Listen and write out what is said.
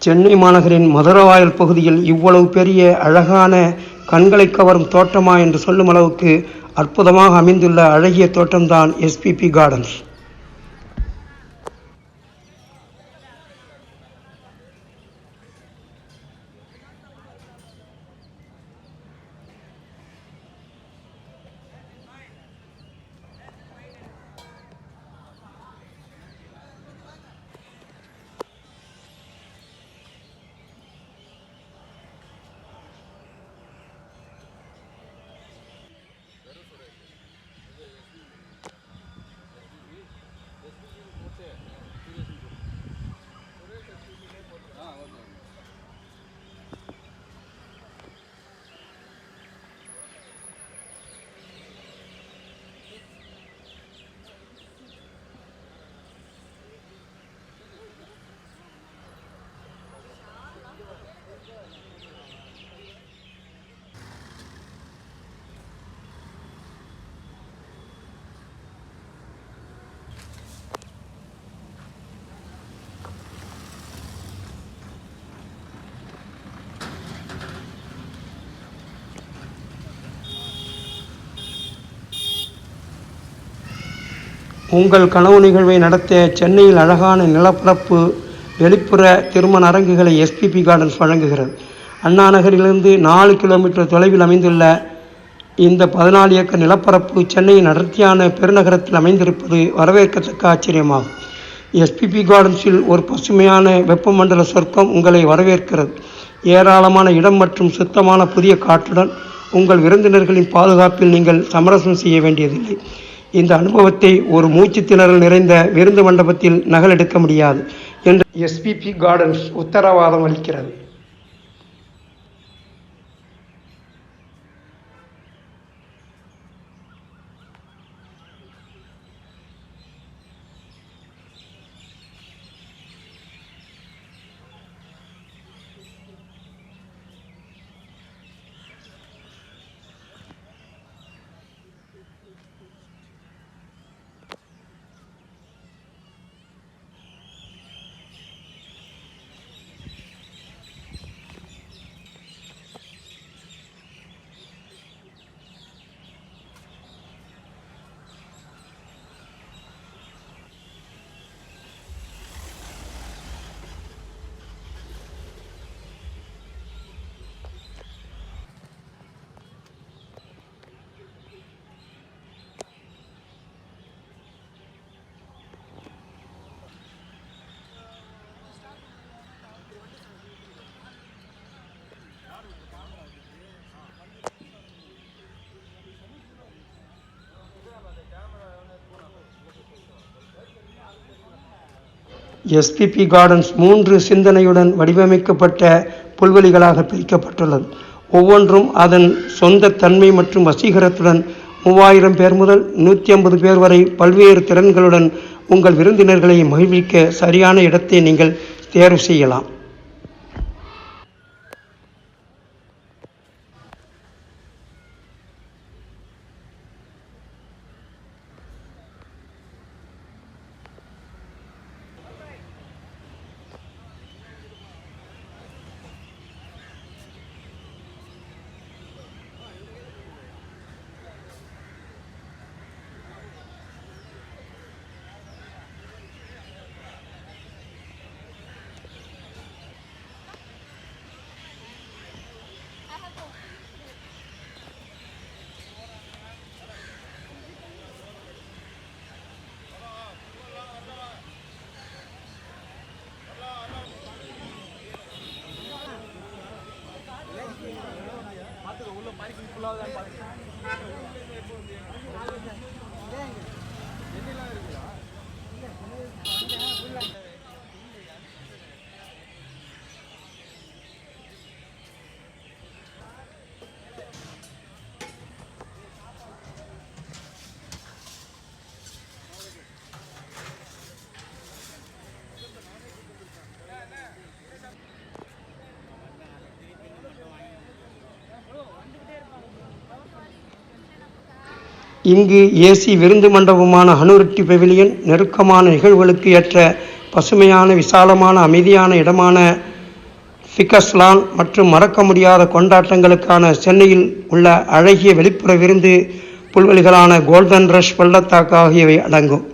சென்னை மாநகரின் மதுரவாயல் பகுதியில் இவ்வளவு பெரிய அழகான கண்களை கவரும் தோட்டமா என்று சொல்லும் அளவுக்கு அற்புதமாக அமைந்துள்ள அழகிய தோட்டம்தான் எஸ்பிபி கார்டன்ஸ் உங்கள் கனவு நிகழ்வை நடத்த சென்னையில் அழகான நிலப்பரப்பு வெளிப்புற திருமண அரங்குகளை எஸ்பிபி கார்டன்ஸ் வழங்குகிறது. அண்ணா நகரிலிருந்து நாலு கிலோமீட்டர் தொலைவில் அமைந்துள்ள இந்த பதினாலு ஏக்கர் நிலப்பரப்பு சென்னையின் அடர்த்தியான பெருநகரத்தில் அமைந்திருப்பது வரவேற்கத்தக்க ஆச்சரியமாகும். எஸ்பிபி கார்டன்ஸில் ஒரு பசுமையான வெப்பமண்டல சொர்க்கம் உங்களை வரவேற்கிறது. ஏராளமான இடம் மற்றும் சுத்தமான புதிய காற்றுடன் உங்கள் விருந்தினர்களின் பாதுகாப்பில் நீங்கள் சமரசம் செய்ய வேண்டியதில்லை. இந்த அனுபவத்தை ஒரு மூச்சு திணறல் நிறைந்த விருந்து மண்டபத்தில் நகலெடுக்க முடியாது என்று எஸ்பிபி கார்டன்ஸ் உத்தரவாதம் அளிக்கிறது. எஸ்பிபி கார்டன்ஸ் மூன்று சிந்தனையுடன் வடிவமைக்கப்பட்ட புல்வெளிகளாக பிரிக்கப்பட்டுள்ளது. ஒவ்வொன்றும் அதன் சொந்த தன்மை மற்றும் வசீகரத்துடன் மூவாயிரம் பேர் முதல் நூற்றி ஐம்பது பேர் வரை பல்வேறு திறன்களுடன் உங்கள் விருந்தினர்களை மகிழ்விக்க சரியான இடத்தை நீங்கள் தேர்வு செய்யலாம். பார்க்கிங் ஃபுல்லாக தான் பார்க்கிங் இங்கு ஏசி விருந்து மண்டபமான ஹனுரெட்டி பெவிலியன் நெருக்கமான நிகழ்வுகளுக்கு ஏற்ற பசுமையான விசாலமான அமைதியான இடமான ஃபிகஸ்லான் மற்றும் மறக்க முடியாத கொண்டாட்டங்களுக்கான சென்னையில் உள்ள அழகிய வெளிப்புற விருந்து புல்வெளிகளான கோல்டன் ரஷ் பள்ளத்தாக்கு ஆகியவை அடங்கும்.